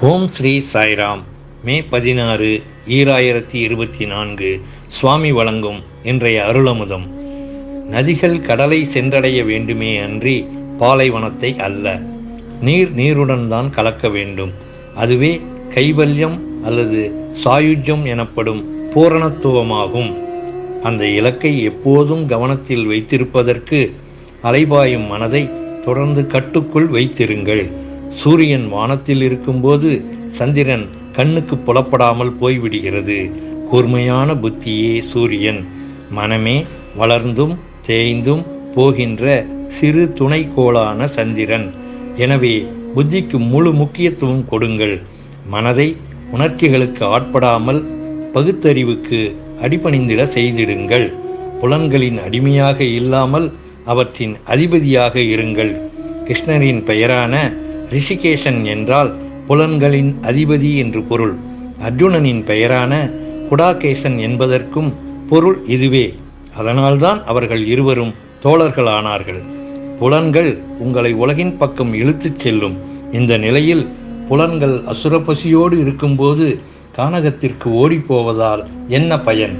ஓம் ஸ்ரீ சாய்ராம். மே பதினாறு ஈராயிரத்தி இருபத்தி நான்கு. சுவாமி வழங்கும் இன்றைய அருளமுதம். நதிகள் கடலை சென்றடைய வேண்டுமே அன்றி பாலைவனத்தை அல்ல. நீர் நீருடன் தான் கலக்க வேண்டும். அதுவே கைவல்யம் அல்லது சாயுஜ்யம் எனப்படும் பூரணத்துவமாகும். அந்த இலக்கை எப்போதும் கவனத்தில் வைத்திருப்பதற்கு அலைபாயும் மனதை தொடர்ந்து கட்டுக்குள் வைத்திருங்கள். சூரியன் வானத்தில் இருக்கும்போது சந்திரன் கண்ணுக்கு புலப்படாமல் போய்விடுகிறது. கூர்மையான புத்தியே சூரியன். மனமே வளர்ந்தும் தேய்ந்தும் போகின்ற சிறு துணைக்கோளான சந்திரன். எனவே புத்திக்கு முழு முக்கியத்துவம் கொடுங்கள். மனதை உணர்ச்சிகளுக்கு ஆட்படாமல் பகுத்தறிவுக்கு அடிபணிந்திட செய்திடுங்கள். புலன்களின் அடிமையாக இல்லாமல் அவற்றின் அதிபதியாக இருங்கள். கிருஷ்ணரின் பெயரான ரிஷிகேஷன் என்றால் புலன்களின் அதிபதி என்று பொருள். அர்ஜுனனின் பெயரான குடாகேசன் என்பதற்கும் பொருள் இதுவே. அதனால்தான் அவர்கள் இருவரும் தோழர்களானார்கள். புலன்கள் உங்களை உலகின் பக்கம் இழுத்துச் செல்லும். இந்த நிலையில் புலன்கள் அசுரப்பசியோடு இருக்கும்போது கானகத்திற்கு ஓடிப்போவதால் என்ன பயன்?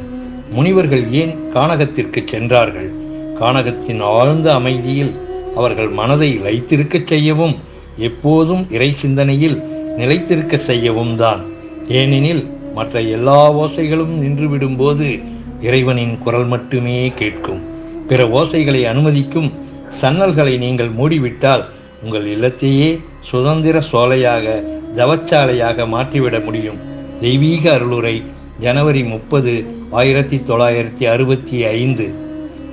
முனிவர்கள் ஏன் கானகத்திற்கு சென்றார்கள்? கானகத்தின் ஆழ்ந்த அமைதியில் அவர்கள் மனதை வைத்திருக்கச் செய்யவும் எப்போதும் இறை சிந்தனையில் நிலைத்திருக்க செய்யவும் தான். ஏனெனில் மற்ற எல்லா ஓசைகளும் நின்றுவிடும்போது இறைவனின் குரல் மட்டுமே கேட்கும். பிற ஓசைகளை அனுமதிக்கும் சன்னல்களை நீங்கள் மூடிவிட்டால் உங்கள் இல்லத்தையே சுதந்திர சோலையாக தவச்சாலையாக மாற்றிவிட முடியும். தெய்வீக அருளுரை ஜனவரி முப்பது ஆயிரத்தி தொள்ளாயிரத்தி அறுபத்தி ஐந்து.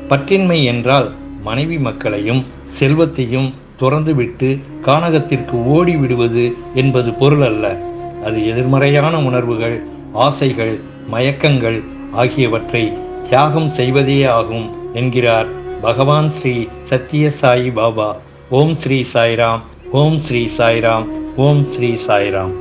பற்றின்மை என்றால் மனைவி மக்களையும் செல்வத்தையும் துறந்துவிட்டு கானகத்திற்கு ஓடி விடுவது என்பது பொருள் அல்ல அது எதிர்மறையான உணர்வுகள் ஆசைகள் மயக்கங்கள் ஆகியவற்றை தியாகம் செய்வதே ஆகும் என்கிறார் பகவான் ஸ்ரீ சத்ய சாயி பாபா. ஓம் ஸ்ரீ சாய்ராம் ஓம் ஸ்ரீ சாய்ராம் ஓம் ஸ்ரீ சாய்ராம்.